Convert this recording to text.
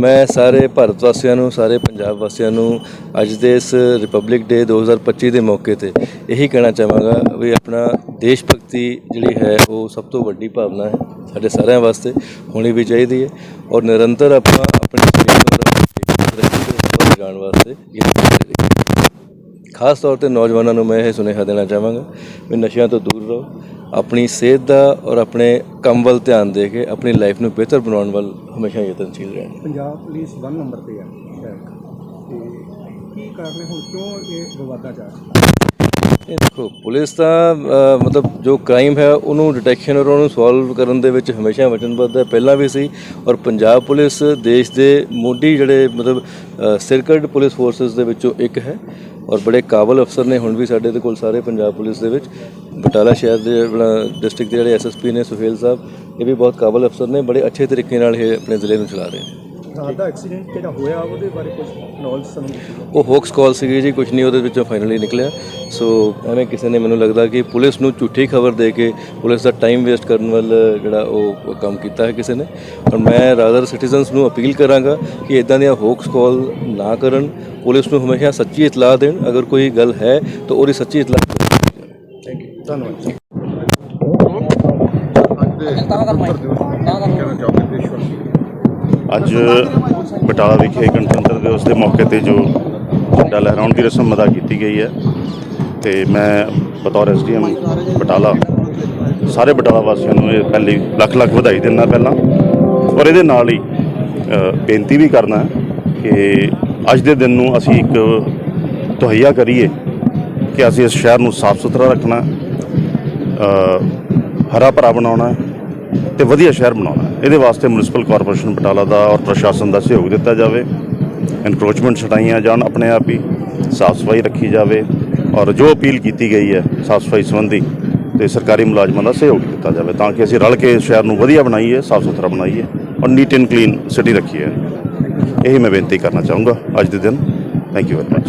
ਮੈਂ ਸਾਰੇ ਭਾਰਤ ਵਾਸੀਆਂ ਨੂੰ, ਸਾਰੇ ਪੰਜਾਬ ਵਾਸੀਆਂ ਨੂੰ ਅੱਜ ਦੇ ਇਸ ਰਿਪਬਲਿਕ ਡੇ 2025 ਦੇ ਮੌਕੇ ਤੇ ਇਹੀ ਕਹਿਣਾ ਚਾਹਾਂਗਾ ਵੀ ਆਪਣਾ ਦੇਸ਼ ਭਗਤੀ ਜਿਹੜੀ ਹੈ, ਉਹ ਸਭ ਤੋਂ ਵੱਡੀ ਭਾਵਨਾ ਹੈ ਸਾਡੇ ਸਾਰਿਆਂ ਵਾਸਤੇ, ਹੋਣੀ ਵੀ ਚਾਹੀਦੀ ਹੈ ਔਰ ਨਿਰੰਤਰ ਆਪਾਂ ਆਪਣੀ ਸਟੇਟ ਜਾਣ ਵਾਸਤੇ ਖਾਸ ਤੌਰ ਤੇ ਨੌਜਵਾਨਾਂ ਨੂੰ ਮੈਂ ਇਹ ਸੁਨੇਹਾ ਦੇਣਾ ਚਾਹਾਂਗਾ ਵੀ ਨਸ਼ਿਆਂ ਤੋਂ ਦੂਰ ਰਹੋ ਆਪਣੀ ਸਿਹਤ ਦਾ ਔਰ ਆਪਣੇ ਕੰਮ ਵੱਲ ਧਿਆਨ ਦੇ ਕੇ ਆਪਣੀ ਲਾਈਫ ਨੂੰ ਬਿਹਤਰ ਬਣਾਉਣ ਵੱਲ ਹਮੇਸ਼ਾ ਯਤਨਸ਼ੀਲ ਰਹਿਣ। ਪੰਜਾਬ ਪੁਲਿਸ 1 ਨੰਬਰ ਤੇ ਆ ਤੇ ਕੀ ਕਾਰਨ ਹੈ? ਹੁਣ ਕਿਉਂ ਇਹ ਵਿਵਾਦਾਂ ਚ ਆ ਇਹ ਦੇਖੋ ਪੁਲਿਸ ਤਾਂ ਅ, ਮਤਲਬ ਜੋ ਕ੍ਰਾਈਮ ਹੈ ਉਹਨੂੰ ਡਿਟੈਕਸ਼ਨ ਔਰ ਉਹਨੂੰ ਸੋਲਵ ਕਰਨ ਦੇ ਵਿੱਚ ਹਮੇਸ਼ਾ ਵਚਨਬੱਧ ਹੈ। ਪਹਿਲਾਂ ਵੀ ਸੀ ਔਰ ਪੰਜਾਬ ਪੁਲਿਸ ਦੇਸ਼ ਦੇ ਮੋਢੀ ਜਿਹੜੇ ਮਤਲਬ ਸਿਰਕਟ ਪੁਲਿਸ ਫੋਰਸਸ ਦੇ ਵਿੱਚੋਂ ਇੱਕ ਹੈ ਔਰ ਬੜੇ ਕਾਬਲ ਅਫਸਰ ਨੇ ਹੁਣ ਵੀ ਸਾਡੇ ਦੇ ਕੋਲ ਸਾਰੇ ਪੰਜਾਬ ਪੁਲਿਸ ਦੇ ਵਿੱਚ। ਬਟਾਲਾ ਸ਼ਹਿਰ ਦੇ ਡਿਸਟ੍ਰਿਕਟ ਦੇ ਜਿਹੜੇ ਐਸਐਸਪੀ ਨੇ ਸੁਹੇਲ ਸਾਹਿਬ ਇਹ ਵੀ ਬਹੁਤ ਕਾਬਲ ਅਫਸਰ ਨੇ ਬੜੇ ਅੱਛੇ ਤਰੀਕੇ ਨਾਲ ਇਹ ਆਪਣੇ ਜ਼ਿਲ੍ਹੇ ਨੂੰ ਚਲਾ ਰਹੇ ਨੇ। ਰਾਤ ਦਾ ਐਕਸੀਡੈਂਟ ਜਿਹੜਾ ਹੋਇਆ ਉਹਦੇ ਬਾਰੇ ਕੁਝ ਨੌਲੇਜ ਸਾਨੂੰ ਦਿੱਤੀ ਉਹ ਹੋਕਸ ਕਾਲ ਸੀਗੀ ਜੀ ਕੁਝ ਨਹੀਂ ਉਹਦੇ ਵਿੱਚੋਂ ਫਾਈਨਲੀ ਨਿਕਲਿਆ। ਸੋ ਐਵੇਂ ਕਿਸੇ ਨੇ ਮੈਨੂੰ ਲੱਗਦਾ ਕਿ ਪੁਲਿਸ ਨੂੰ ਝੂਠੀ ਖਬਰ ਦੇ ਕੇ ਪੁਲਿਸ ਦਾ ਟਾਈਮ ਵੇਸਟ ਕਰਨ ਵੱਲ ਜਿਹੜਾ ਉਹ ਕੰਮ ਕੀਤਾ ਹੈ ਕਿਸੇ ਨੇ। ਔਰ ਮੈਂ ਰਾਦਰ ਸਿਟੀਜ਼ਨਸ ਨੂੰ ਅਪੀਲ ਕਰਾਂਗਾ ਕਿ ਇਦਾਂ ਦੀਆਂ ਹੋਕਸ ਕਾਲ ਨਾ ਕਰਨ। ਪੁਲਿਸ ਨੂੰ ਹਮੇਸ਼ਾ ਸੱਚੀ ਇਤਲਾਹ ਦੇਣ। ਅਗਰ ਕੋਈ ਗੱਲ ਹੈ ਤਾਂ ਉਹਦੀ ਸੱਚੀ ਇਤਲਾਹ ਥੈਂਕ ਯੂ ਧੰਨਵਾਦ ਅੱਜ ਬਟਾਲਾ ਵਿਖੇ ਗਣਤੰਤਰ ਦਿਵਸ ਦੇ ਮੌਕੇ ਤੇ ਜੋ ਝੰਡਾ ਲਹਿਰਾਉਣ ਦੀ ਰਸਮ ਅਦਾ ਕੀਤੀ ਗਈ ਹੈ ਤੇ ਮੈਂ ਬਤੌਰ ਐਸਡੀਐਮ ਬਟਾਲਾ, ਸਾਰੇ ਬਟਾਲਾ ਵਾਸੀਆਂ ਨੂੰ ਇਹ ਪਹਿਲੀ ਲੱਖ ਲੱਖ ਵਧਾਈ ਦਿੰਦਾ ਪਹਿਲਾਂ। ਔਰ ਇਹਦੇ ਨਾਲ ਹੀ ਬੇਨਤੀ ਵੀ ਕਰਨਾ ਕਿ ਅੱਜ ਦੇ ਦਿਨ ਨੂੰ ਅਸੀਂ ਇੱਕ ਤਹਈਆ ਕਰੀਏ ਕਿ ਅਸੀਂ ਇਸ ਸ਼ਹਿਰ ਨੂੰ ਸਾਫ਼ ਸੁਥਰਾ ਰੱਖਣਾ ਹਰਾ ਭਰਾ ਬਣਾਉਣਾ ਤੇ ਵਧੀਆ ਸ਼ਹਿਰ ਬਣਾਉਣਾ। ਇਹਦੇ ਵਾਸਤੇ ਮਿਊਨਿਸਪਲ ਕਾਰਪੋਰੇਸ਼ਨ ਬਟਾਲਾ ਦਾ ਔਰ ਪ੍ਰਸ਼ਾਸਨ ਦਾ ਸਹਿਯੋਗ ਦਿੱਤਾ ਜਾਵੇ। ਐਨਕਰੋਚਮੈਂਟ ਛਡਾਈਆਂ ਜਾਣ ਆਪਣੇ ਆਪ ਹੀ, ਸਾਫ਼ ਸਫ਼ਾਈ ਰੱਖੀ ਜਾਵੇ ਔਰ ਜੋ ਅਪੀਲ ਕੀਤੀ ਗਈ ਹੈ ਸਾਫ਼ ਸਫ਼ਾਈ ਸੰਬੰਧੀ ਤੇ ਸਰਕਾਰੀ ਮੁਲਾਜ਼ਮਾਂ ਦਾ ਸਹਿਯੋਗ ਦਿੱਤਾ ਜਾਵੇ ਤਾਂ ਕਿ ਅਸੀਂ ਰਲ ਕੇ ਸ਼ਹਿਰ ਨੂੰ ਵਧੀਆ ਬਣਾਈਏ, ਸਾਫ਼ ਸੁਥਰਾ ਬਣਾਈਏ ਔਰ ਨੀਟ ਐਂਡ ਕਲੀਨ ਸਿਟੀ ਰੱਖੀਏ। ਇਹੀ ਮੈਂ ਬੇਨਤੀ ਕਰਨਾ ਚਾਹੂੰਗਾ ਅੱਜ ਦੇ ਦਿਨ। Thank you very much